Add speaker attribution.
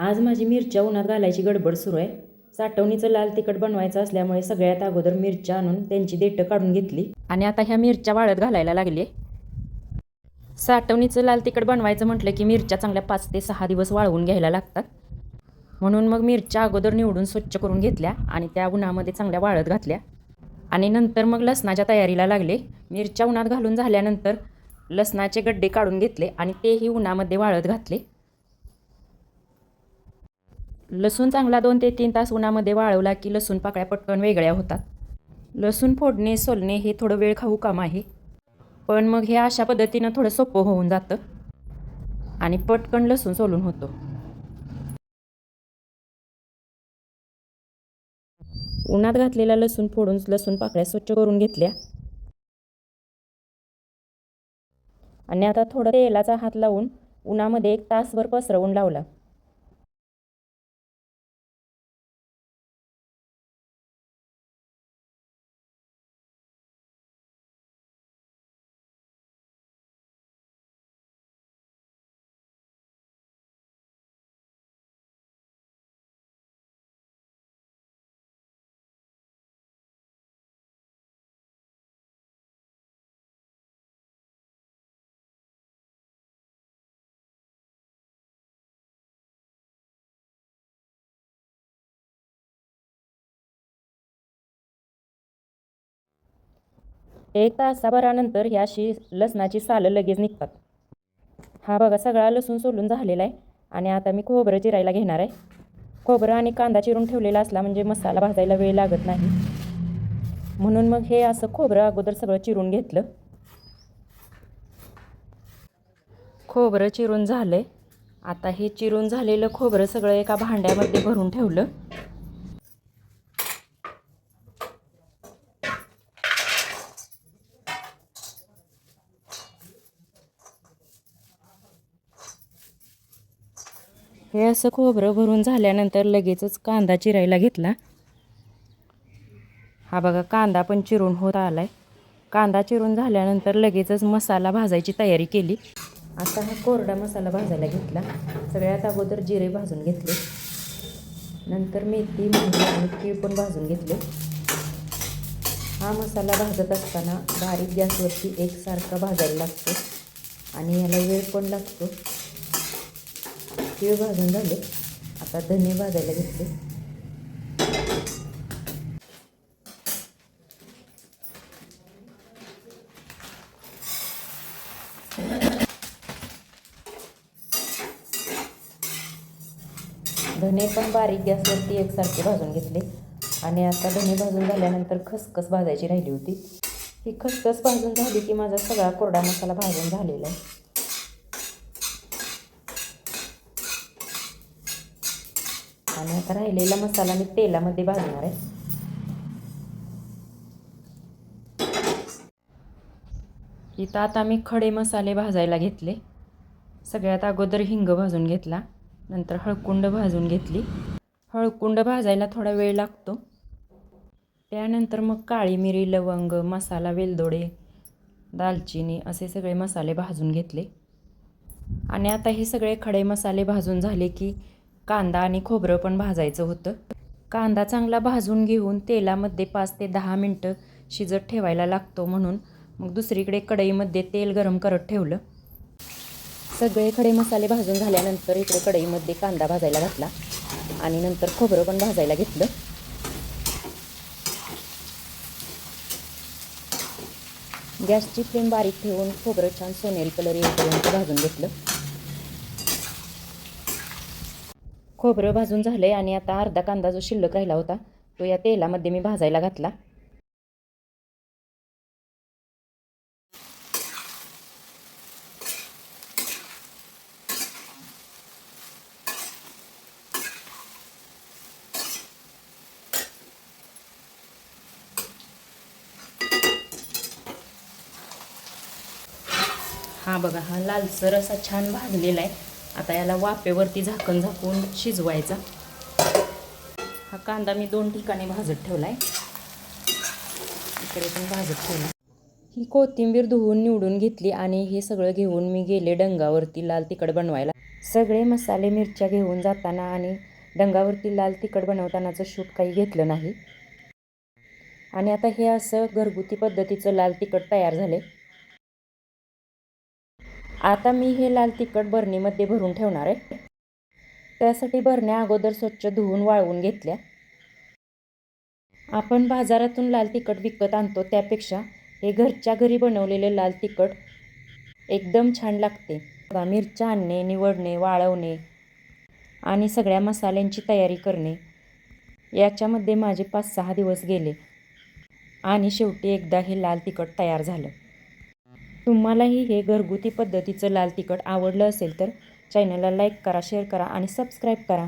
Speaker 1: आज माझी मिरच्या उन्हात घालायची गडबड सुरू आहे. साठवणीचं लाल तिखट बनवायचं असल्यामुळे सगळ्यात अगोदर मिरच्या आणून त्यांची देठं काढून घेतली. आणि आता ह्या मिरच्या वाळत घालायला लागली साठवणीचं लाल तिखट बनवायचं म्हटलं की मिरच्या चांगल्या पाच ते सहा दिवस वाळवून घ्यायला लागतात. म्हणून मग मिरच्या अगोदर निवडून स्वच्छ करून घेतल्या आणि त्या उन्हामध्ये चांगल्या वाळत घातल्या. आणि नंतर मग लसणाच्या तयारीला लागले. मिरच्या उन्हात घालून झाल्यानंतर लसणाचे गड्डे काढून घेतले आणि तेही उन्हामध्ये वाळत घातले. लसूण चांगला दोन ते तीन तास उन्हामध्ये वाळवला की लसूण पाकळ्या पटकन वेगळ्या होतात. लसूण फोडणे सोलणे हे थोडं वेळ खाऊ काम आहे. पण मग हे अशा पद्धतीनं थोडं सोपं होऊन जातं. आणि पटकन लसूण सोलून होतो. उन्हात घातलेला लसूण फोडून लसूण पाकळ्या स्वच्छ करून घेतल्या. आणि आता थोडं तेलाचा हात लावून उन्हामध्ये एक तासभर पसरवून लावला. एक तासाभरानंतर ही अशी लसणाची सालं लगेच निघतात. हा बघा सगळा लसूण सोलून झालेला आहे आणि आता मी खोबरं चिरायला घेणार आहे. खोबरं आणि कांदा चिरून ठेवलेला असला म्हणजे मसाला भाजायला वेळ लागत नाही. म्हणून मग हे असं खोबरं अगोदर सगळं चिरून घेतलं. खोबरं चिरून झालं आता हे चिरून झालेलं खोबरं सगळं एका भांड्यामध्ये भरून ठेवलं. हे असं खोबरं भरून झाल्यानंतर लगेचच कांदा चिरायला घेतला. हा बघा कांदा पण चिरून होत आलाय. कांदा चिरून झाल्यानंतर लगेचच मसाला भाजायची तयारी केली. आता हा कोरडा मसाला भाजायला घेतला. सगळ्यात अगोदर जिरे भाजून घेतले. नंतर मेथी मोहरी आणि तीळ पण भाजून घेतले. हा मसाला भाजत असताना बारीक गॅसवरती एकसारखा भाजायला लागतो आणि याला वेळ पण लागतो. तीळ भाजून झाले. आता धने भाजायला घेतले. धने पण बारीक गॅसवरती एकसारखे भाजून घेतले. आणि आता धने भाजून झाल्यानंतर खसखस भाजायची राहिली होती. ही खसखस भाजून झाली की माझा सगळा कोरडा मसाला भाजून झालेला आहे. आणि आता राहिलेला मसाला मी तेलामध्ये भाजणार आहे. इथं आता मी खडे मसाले भाजायला घेतले. सगळ्यात अगोदर हिंग भाजून घेतला. नंतर हळकुंड भाजून घेतली. हळकुंड भाजायला थोडा वेळ लागतो. त्यानंतर मग काळी मिरी लवंग मसाला वेलदोडे दालचिनी असे सगळे मसाले भाजून घेतले. आणि आता हे सगळे खडे मसाले भाजून झाले की कांदा आणि खोबरं पण भाजायचं होतं. कांदा चांगला भाजून घेऊन तेलामध्ये पाच ते दहा मिनटं शिजत ठेवायला लागतो म्हणून मग दुसरीकडे कढईमध्ये तेल गरम करत ठेवलं. सगळे खडे मसाले भाजून झाल्यानंतर इकडे कढईमध्ये कांदा भाजायला घातला आणि नंतर खोबरं पण भाजायला घेतलं. गॅसची फ्लेम बारीक ठेवून खोबरं छान सोनेल कलर येईपर्यंत भाजून घेतलं. खोबरं भाजून झालं आहे आणि आता अर्धा कांदा जो शिल्लक राहिला होता तो या तेलामध्ये मी भाजायला घातला. हा बघा हा लालसर असा छान भाजलेला आहे. आता याला वाफेवरती झाकण झाकून शिजवायचा. हा कांदा मी दोन ठिकाणी भाजत ठेवला आहे इकडे पण भाजत ठेवला ही कोथिंबीर धुवून निवडून घेतली आणि हे सगळं घेऊन मी गेले डंगावरती लाल तिखट बनवायला. सगळे मसाले मिरच्या घेऊन जाताना आणि डंगावरती लाल तिखट बनवतानाचं शूट काही घेतलं नाही. आणि आता हे असं घरगुती पद्धतीचं लाल तिखट तयार झाले आता मी हे लाल तिखट बरणीमध्ये भरून ठेवणार आहे. त्यासाठी बरण्या अगोदर स्वच्छ धुवून वाळवून घेतल्या. आपण बाजारातून लाल तिखट विकत आणतो त्यापेक्षा हे घरच्या घरी बनवलेले लाल तिखट एकदम छान लागते. मिरच्या आणणे निवडणे वाळवणे आणि सगळ्या मसाल्यांची तयारी करणे. याच्यामध्ये माझे पाच सहा दिवस गेले आणि शेवटी एकदा हे लाल तिखट तयार झालं. तुम्हालाही हे घरगुती पद्धतीचं लाल तिखट आवडलं असेल तर चॅनलला लाईक करा शेअर करा आणि सबस्क्राईब करा.